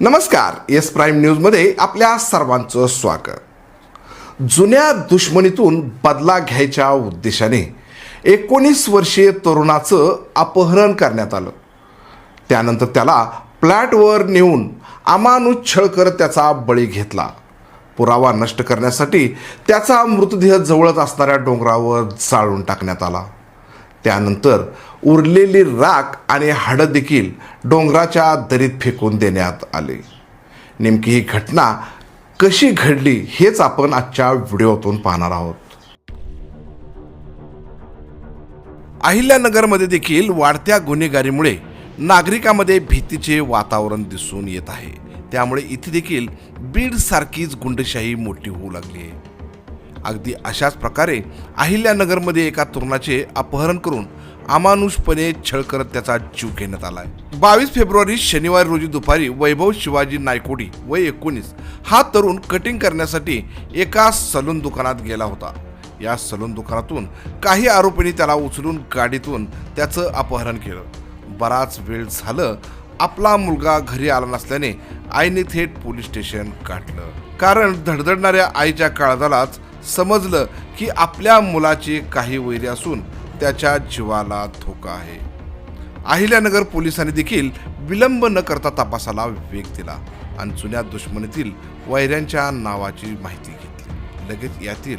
नमस्कार S prime न्यूजमध्ये आपल्या सर्वांचं स्वागत. जुन्या दुश्मनीतून बदला घ्यायच्या उद्देशाने एकोणीस वर्षीय तरुणाचं अपहरण करण्यात आलं. त्यानंतर त्याला प्लॅटवर नेऊन अमानुष छळ करत त्याचा बळी घेतला. पुरावा नष्ट करण्यासाठी त्याचा मृतदेह जवळच असणाऱ्या डोंगरावर जाळून टाकण्यात आला. त्यानंतर उरलेली राख आणि हाडं देखील डोंगराच्या दरीत फेकून देण्यात आले. नेमकी ही घटना कशी घडली हेच आपण आजच्या व्हिडिओतून पाहणार आहोत. अहिल्यानगरमध्ये देखील वाढत्या गुन्हेगारीमुळे नागरिकांमध्ये भीतीचे वातावरण दिसून येत आहे. त्यामुळे इथे देखील बीड सारखीच गुंडशाही मोठी होऊ लागली आहे. अगदी अशाच प्रकारे अहिल्यानगरमध्ये एका तरुणाचे अपहरण करून अमानुषपणे छळ करत त्याचा जीव घेण्यात आला आहे बावीस फेब्रुवारी शनिवारी रोजी दुपारी वैभव शिवाजी नायकोडी वय एकोणीस हा तरुण कटिंग करण्यासाठी एका सलून दुकानात गेला होता. या सलून दुकानातून काही आरोपींनी त्याला उचलून गाडीतून त्याचं अपहरण केलं. बराच वेळ झालं आपला मुलगा घरी आला नसल्याने आईने थेट पोलीस स्टेशन गाठलं. कारण धडधडणाऱ्या आईच्या काळजालाच समजलं की आपल्या मुलाचे काही वैरी असून त्याच्या जीवाला धोका आहे. अहिल्यानगर पोलिसांनी देखील विलंब न करता तपासाला वेग दिला आणि जुन्या दुश्मनीतील वैऱ्यांच्या नावाची माहिती घेतली. लगेच यातील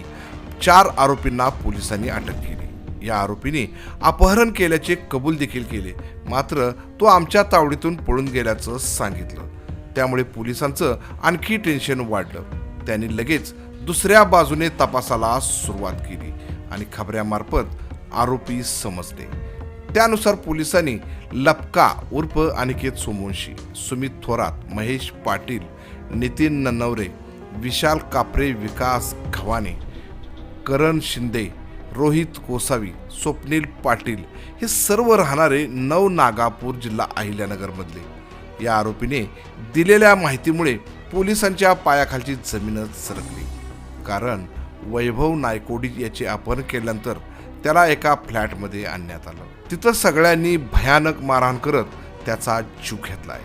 चार आरोपींना पोलिसांनी अटक केली. या आरोपीने अपहरण केल्याचे कबूल देखील केले. मात्र तो आमच्या तावडीतून पळून गेल्याचं सांगितलं. त्यामुळे पोलिसांचं आणखी टेन्शन वाढलं. त्यांनी लगेच दुसऱ्या बाजूने तपासाला सुरुवात केली आणि खबऱ्यामार्फत आरोपी समजले. त्यानुसार पोलिसांनी लपका उर्फ अनिकेत सोमवंशी सुमित थोरात महेश पाटील नितीन ननवरे विशाल कापरे विकास घवाने करण शिंदे रोहित कोसावी स्वप्नील पाटील हे सर्व राहणारे नव नागापूर जिल्हा अहिल्यानगरमधले. या आरोपीने दिलेल्या माहितीमुळे पोलिसांच्या पायाखालची जमीनच सरकली. कारण वैभव नायकोडी याचे अपहरण केल्यानंतर त्याला एका फ्लॅटमध्ये आणण्यात आलं. तिथं सगळ्यांनी भयानक मारहाण करत त्याचा जीव घेतलाय.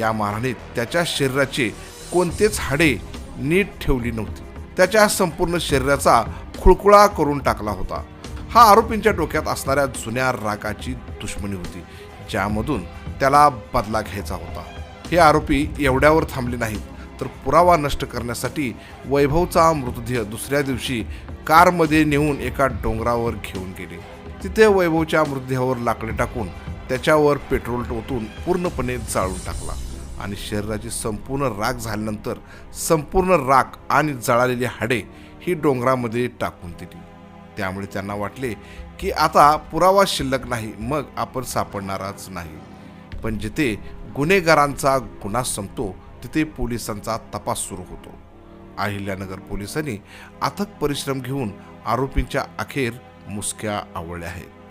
या मारहाणीत त्याच्या शरीराचे कोणतेच हाडे नीट ठेवली नव्हती. त्याच्या संपूर्ण शरीराचा खुळकुळा करून टाकला होता. हा आरोपींच्या डोक्यात असणाऱ्या जुन्या रागाची दुश्मनी होती ज्यामधून त्याला बदला घ्यायचा होता. हे आरोपी एवढ्यावर थांबले नाहीत. तर पुरावा नष्ट करण्यासाठी वैभवचा मृतदेह दुसऱ्या दिवशी कारमध्ये नेऊन एका डोंगरावर घेऊन गेले. तिथे वैभवच्या मृतदेहावर लाकडे टाकून त्याच्यावर पेट्रोल ओतून पूर्णपणे जाळून टाकला आणि शरीराची संपूर्ण राख झाल्यानंतर संपूर्ण राख आणि जळालेली हाडे ही डोंगरामध्ये टाकून दिली. त्यामुळे त्यांना वाटले की आता पुरावा शिल्लक नाही मग आपण सापडणारच नाही. पण जिथे गुन्हेगारांचा गुन्हा संपतो तिथे पोलिसांचा तपास सुरू होतो. अहिल्यानगर पोलिसांनी अथक परिश्रम घेऊन आरोपींच्या अखेर मुसक्या आवळल्या आहेत.